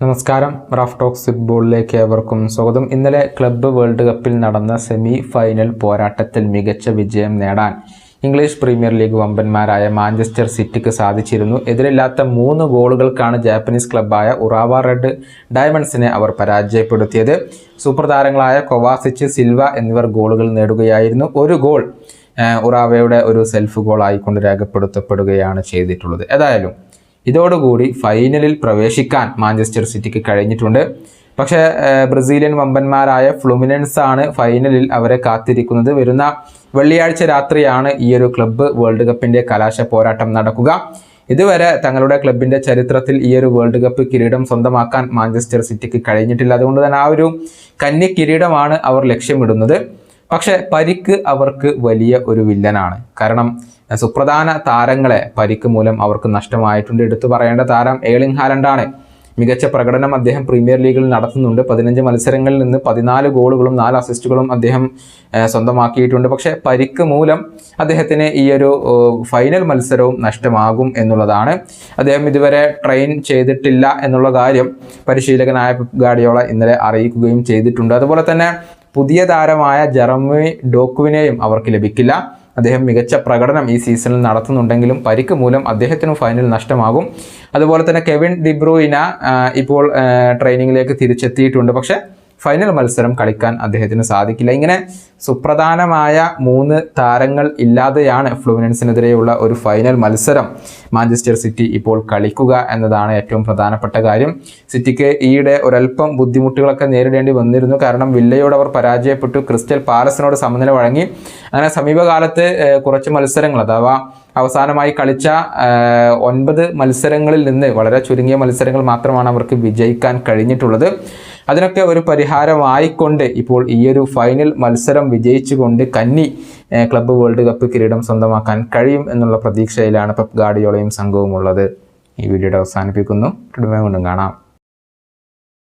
നമസ്കാരം. Raf talks ഫുട്ബോളിലേക്ക് ഏവർക്കും സ്വാഗതം. ഇന്നലെ ക്ലബ്ബ് വേൾഡ് കപ്പിൽ നടന്ന സെമി ഫൈനൽ പോരാട്ടത്തിൽ മികച്ച വിജയം നേടാൻ ഇംഗ്ലീഷ് പ്രീമിയർ ലീഗ് വമ്പന്മാരായ മാഞ്ചസ്റ്റർ സിറ്റിക്ക് സാധിച്ചിരുന്നു. എതിരില്ലാത്ത മൂന്ന് ഗോളുകൾക്കാണ് ജാപ്പനീസ് ക്ലബ്ബായ ഉറാവ റെഡ് ഡയമണ്ട്സിനെ അവർ പരാജയപ്പെടുത്തിയത്. സൂപ്പർ താരങ്ങളായ കൊവാസിച്ച് സിൽവ എന്നിവർ ഗോളുകൾ നേടുകയായിരുന്നു. ഒരു ഗോൾ ഉറാവയുടെ ഒരു സെൽഫ് ഗോൾ ആയിക്കൊണ്ട് രേഖപ്പെടുത്തപ്പെടുകയാണ് ചെയ്തിട്ടുള്ളത്. ഏതായാലും ഇതോടുകൂടി ഫൈനലിൽ പ്രവേശിക്കാൻ മാഞ്ചസ്റ്റർ സിറ്റിക്ക് കഴിഞ്ഞിട്ടുണ്ട്. പക്ഷേ ബ്രസീലിയൻ വമ്പന്മാരായ ഫ്ലുമിനൻസ് ആണ് ഫൈനലിൽ അവരെ കാത്തിരിക്കുന്നത്. വരുന്ന വെള്ളിയാഴ്ച രാത്രിയാണ് ഈ ഒരു ക്ലബ്ബ് വേൾഡ് കപ്പിന്റെ കലാശ പോരാട്ടം നടക്കുക. ഇതുവരെ തങ്ങളുടെ ക്ലബിന്റെ ചരിത്രത്തിൽ ഈ ഒരു വേൾഡ് കപ്പ് കിരീടം സ്വന്തമാക്കാൻ മാഞ്ചസ്റ്റർ സിറ്റിക്ക് കഴിഞ്ഞിട്ടില്ല. അതുകൊണ്ട് തന്നെ ആ ഒരു കന്നി കിരീടമാണ് അവർ ലക്ഷ്യമിടുന്നത്. പക്ഷെ പരിക്ക് അവർക്ക് വലിയ ഒരു വില്ലനാണ്. കാരണം സുപ്രധാന താരങ്ങളെ പരിക്ക് മൂലം അവർക്ക് നഷ്ടമായിട്ടുണ്ട്. എടുത്തു പറയേണ്ട താരം ഏളിംഗ് ഹാലൻഡാണ്. മികച്ച പ്രകടനം അദ്ദേഹം പ്രീമിയർ ലീഗിൽ നടത്തുന്നുണ്ട്. പതിനഞ്ച് മത്സരങ്ങളിൽ നിന്ന് പതിനാല് ഗോളുകളും നാല് അസിസ്റ്റുകളും അദ്ദേഹം സ്വന്തമാക്കിയിട്ടുണ്ട്. പക്ഷേ പരിക്ക് മൂലം അദ്ദേഹത്തിന് ഈ ഒരു ഫൈനൽ മത്സരവും നഷ്ടമാകും എന്നുള്ളതാണ്. അദ്ദേഹം ഇതുവരെ ട്രെയിൻ ചെയ്തിട്ടില്ല എന്നുള്ള കാര്യം പരിശീലകനായ ഗാഡിയോള ഇന്നലെ അറിയിക്കുകയും ചെയ്തിട്ടുണ്ട്. അതുപോലെ തന്നെ പുതിയ താരമായ ജെറമി ഡോക്കുവിനെയും അവർക്ക് ലഭിക്കില്ല. അദ്ദേഹം മികച്ച പ്രകടനം ഈ സീസണിൽ നടത്തുന്നുണ്ടെങ്കിലും പരിക്ക് മൂലം അദ്ദേഹത്തിന് ഫൈനൽ നഷ്ടമാകും. അതുപോലെ തന്നെ കെവിൻ ഡിബ്രൂയിന ഇപ്പോൾ ട്രെയിനിങ്ങിലേക്ക് തിരിച്ചെത്തിയിട്ടുണ്ട്. പക്ഷേ ഫൈനൽ മത്സരം കളിക്കാൻ അദ്ദേഹത്തിന് സാധിക്കില്ല. ഇങ്ങനെ സുപ്രധാനമായ മൂന്ന് താരങ്ങൾ ഇല്ലാതെയാണ് ഫ്ലൂമിനൻസിനെതിരെയുള്ള ഒരു ഫൈനൽ മത്സരം. മാഞ്ചസ്റ്റർ സിറ്റി ഇപ്പോൾ കളിക്കുക എന്നതാണ് ഏറ്റവും പ്രധാനപ്പെട്ട കാര്യം. സിറ്റിക്ക് ഈയിടെ ഒരല്പം ബുദ്ധിമുട്ടുകളൊക്കെ നേരിടേണ്ടി വന്നിരുന്നു. കാരണം വില്ലയോട് അവർ പരാജയപ്പെട്ടു. ക്രിസ്റ്റൽ പാലസിനോട് സമനില വഴങ്ങി. അങ്ങനെ സമീപകാലത്ത് കുറച്ച് മത്സരങ്ങൾ അഥവാ അവസാനമായി കളിച്ച ഒൻപത് മത്സരങ്ങളിൽ നിന്ന് വളരെ ചുരുങ്ങിയ മത്സരങ്ങൾ മാത്രമാണ് അവർക്ക് വിജയിക്കാൻ കഴിഞ്ഞിട്ടുള്ളത്. അതിനൊക്കെ ഒരു പരിഹാരമായിക്കൊണ്ട് ഇപ്പോൾ ഈ ഒരു ഫൈനൽ മത്സരം വിജയിച്ചുകൊണ്ട് കന്നി ക്ലബ്ബ് വേൾഡ് കപ്പ് കിരീടം സ്വന്തമാക്കാൻ കഴിയും എന്നുള്ള പ്രതീക്ഷയിലാണ് പെപ് ഗാർഡിയോളയും സംഘവും ഉള്ളത് ഈ വീഡിയോയുടെ അവസാനിപ്പിക്കുന്നു. വീണ്ടും കാണാം.